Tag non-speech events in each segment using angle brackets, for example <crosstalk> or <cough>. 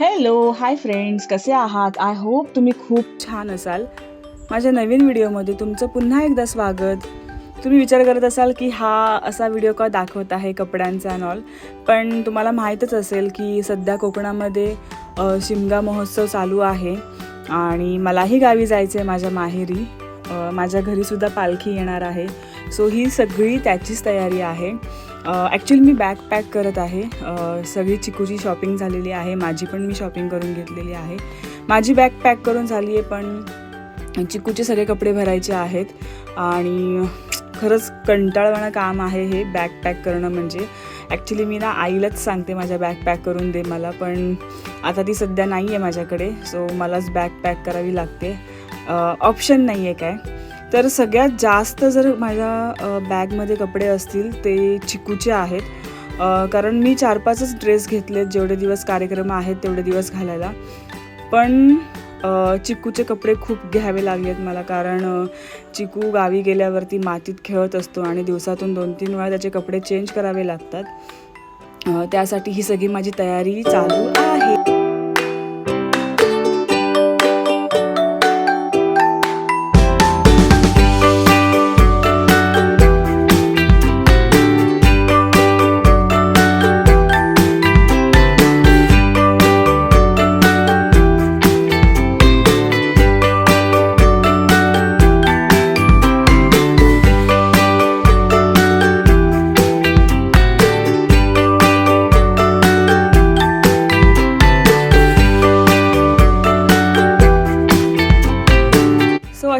Hello hi friends कसे आहात? I hope तुम्ही खूप छान असाल. माझ्या नवीन व्हिडिओमध्ये तुमचं पुन्हा एकदा स्वागत. तुम्ही विचार करत असाल की हा असा व्हिडिओ का दाखवत आहे कपड्यांचा अँड ऑल पण तुम्हाला माहीतच असेल की सध्या कोकणामध्ये शिमगा महोत्सव चालू आहे. आणि मलाही गावी जायचं आहे माझ्या माहेरी. माझ्या घरीसुद्धा पालखी येणार आहे. सो ही सगळी त्याचीच तयारी आहे. ॲक्च्युली मी बॅग पॅक करत आहे. सगळी चिकूची शॉपिंग झालेली आहे. माझी पण मी शॉपिंग करून घेतलेली आहे. माझी बॅग पॅक करून झाली आहे पण चिकूचे सगळे कपडे भरायचे आहेत. आणि खरंच कंटाळवाणं काम आहे हे बॅग पॅक करणं म्हणजे. ॲक्च्युली मी ना आईलाच सांगते माझ्या बॅग पॅक करून दे मला पण आता ती सध्या नाही आहे माझ्याकडे सो मलाच बॅग पॅक करावी लागते. ऑप्शन नाही आहे काय. तर सगळ्यात जास्त जर माझ्या बॅगमध्ये कपडे असतील ते चिकूचे आहेत. कारण मी चार पाचच ड्रेस घेतलेत जेवढे दिवस कार्यक्रम आहेत तेवढे दिवस घालायला. पण चिकूचे कपडे खूप घ्यावे लागलेत मला कारण चिकू गावी गेल्यावरती मातीत खेळत असतो आणि दिवसातून दोन तीन वेळा त्याचे कपडे चेंज करावे लागतात. त्यासाठी ही सगळी माझी तयारी चालू आहे.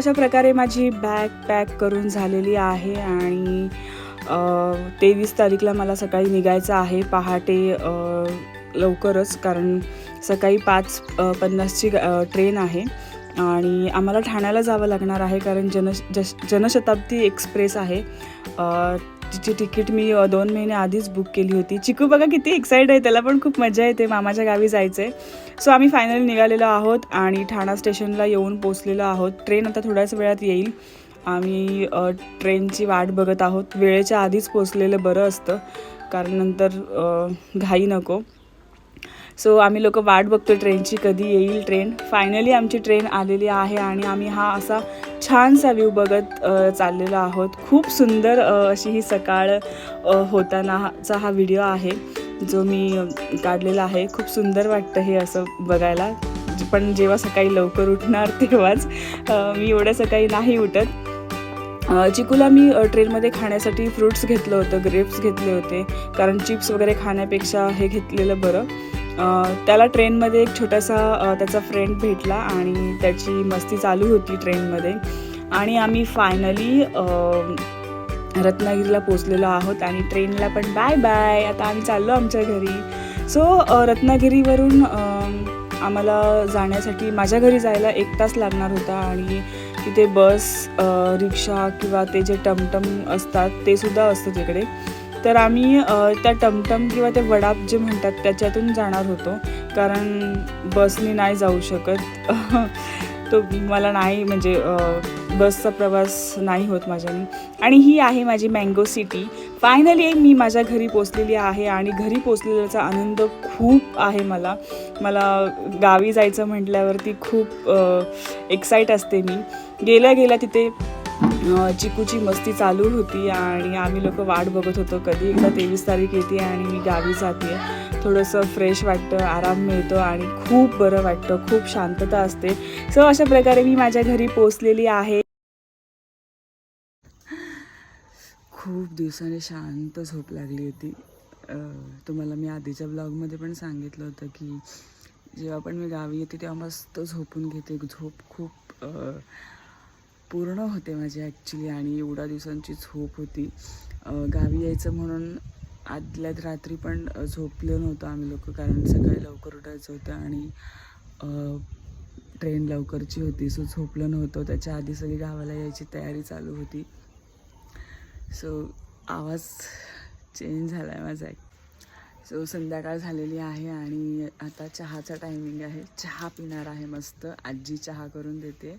अशा प्रकारे माझी बॅग पॅक करून झालेली आहे आणि तेवीस तारीखला मला सकाळी निघायचं आहे. पहाटे लवकरच कारण सकाळी पाच पन्नासची ट्रेन आहे आणि आम्हाला ठाण्याला जावं लागणार आहे कारण जन जश जनशताब्दी एक्सप्रेस आहे. तिची तिकीट मी दोन महिने आधीच बुक केली होती. चिकू बघा किती एक्साइट आहे त्याला पण खूप मजा येते. मामाच्या गावी जायचं आहे सो आम्ही फायनली निघालेलो आहोत आणि ठाणा स्टेशनला येऊन पोचलेलो आहोत. ट्रेन आता थोड्याच वेळात येईल. आम्ही ट्रेनची वाट बघत आहोत. वेळेच्या आधीच पोचलेलं बरं असतं. कारण नंतर घाई नको. सो आम्ही लोक वाट बघतो ट्रेनची कधी येईल ट्रेन फायनली आमची ट्रेन आलेली आहे आणि आम्ही हा असा छानसा व्ह्यू बघत चाललेलो आहोत. खूप सुंदर अशी ही सकाळ होतानाचा हा व्हिडिओ आहे जो मी काढलेला आहे. खूप सुंदर वाटतं हे असं बघायला. पण जेव्हा सकाळी लवकर उठणार <laughs> तेव्हाच मी एवढ्या सकाळी नाही उठत. चिकूला मी ट्रेनमध्ये खाण्यासाठी फ्रुट्स घेतलं होतं ग्रेप्स घेतले होते. कारण चिप्स वगैरे खाण्यापेक्षा हे घेतलेलं बरं. त्याला ट्रेनमध्ये एक छोटासा त्याचा फ्रेंड भेटला आणि त्याची मस्ती चालू होती ट्रेनमध्ये. आणि आम्ही फायनली रत्नागिरीला पोचलेलो आहोत आणि ट्रेनला पण बाय बाय आता आम्ही चाललो आमच्या घरी. सो रत्नागिरीवरून आम्हाला जाण्यासाठी माझ्या घरी जायला एक तास लागणार होता आणि तिथे बस रिक्षा किंवा ते जे टमटम असतात ते सुद्धा असतं तिकडे. तर आम्ही त्या टमटम किंवा ते वडाप जे म्हणतात त्याच्यातून जाणार होतो. कारण बसनी नाही जाऊ शकत. <laughs> तो मला नाही म्हणजे बसचा प्रवास नाही होत माझ्याने. आणि ही आहे माझी मँगो सिटी फायनली मी माझ्या घरी पोचलेली आहे आणि घरी पोचलेल्याचा आनंद खूप आहे मला. मला गावी जायचं म्हटल्यावरती खूप एक्साईट असते मी. गेल्या गेल्या तिथे चिकूची मस्ती चालू होती आणि आम्ही लोक वाट बघत होतो. कधी एकदा तेवीस तारीख येते आणि मी गावी जाते. थोडंसं फ्रेश वाटतं आराम मिळतो आणि खूप बरं वाटतं खूप शांतता असते. सो अशा प्रकारे मी माझ्या घरी पोचलेली आहे. खूप दिवसाने शांत झोप लागली होती. तुम्हाला मी आधीच्या ब्लॉगमध्ये पण सांगितलं होतं की जेव्हा पण मी गावी येते तेव्हा मस्त झोपून घेते. झोप खूप पूर्ण होते माझे ॲक्च्युली आणि एवढ्या दिवसांची झोप होती. गावी यायचं म्हणून आदल्यात रात्री पण झोपलो नव्हतं आम्ही लोक कारण सकाळी लवकर उठायचं होतं आणि ट्रेन लवकरची होती सो झोपलं नव्हतं. त्याच्या आधी सगळी गावाला यायची तयारी चालू होती. सो आवाज चेंज झाला आहे माझा सो संध्याकाळ झालेली आहे आणि आता चहाचा टायमिंग आहे. चहा पिणार आहे मस्त. आजी चहा करून देते.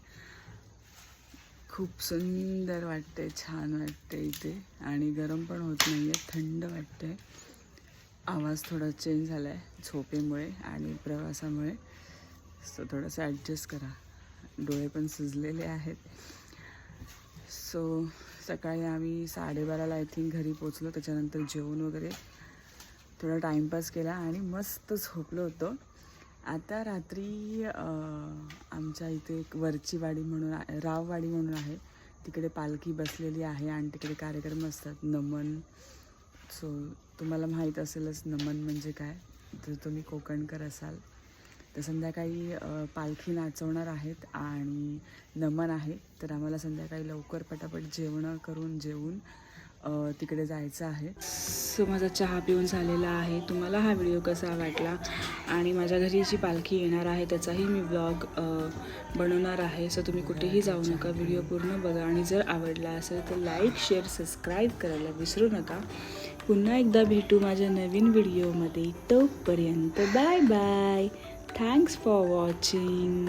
खूप सुंदर वाटते छान वाटते इथे. आणि गरम पण होत नाही आहे थंड वाटते आवाज थोडा चेंज झाला आहे झोपेमुळे आणि प्रवासामुळे. सो थोडंसं ॲडजस्ट करा. डोळे पण सुजलेले आहेत. सो सकाळी आम्ही साडेबाराला आय थिंक घरी पोचलो त्याच्यानंतर जेवण वगैरे. थोडा टाईमपास केला आणि मस्त झोपलो होतो. आता रात्री आमच्या इथे एक वरची वाडी म्हणून राववाडी म्हणून आहे. तिकडे पालखी बसलेली आहे आणि तिकडे कार्यक्रम असतात. नमन. सो तुम्हाला माहीत असेलच नमन म्हणजे काय? जर तुम्ही कोकणकर असाल. तर संध्याकाळी पालखी नाचवणार आहेत आणि नमन आहे. तर आम्हाला संध्याकाळी लवकर पटापट जेवणं करून जेवून तिकडे जायचं आहे. सो माझा चहा पिऊन झालेला आहे. तुम्हाला हा व्हिडिओ कसा वाटला? आणि माझ्या घरी जी पालखी येणार आहे त्याचाही मी ब्लॉग बनवणार आहे. सो तुम्ही कुठेही जाऊ नका. व्हिडिओ पूर्ण बघा. आणि जर आवडला असेल तर लाईक शेअर सबस्क्राईब करायला विसरू नका. पुन्हा एकदा भेटू माझ्या नवीन व्हिडिओमध्ये. तोपर्यंत bye bye thanks for watching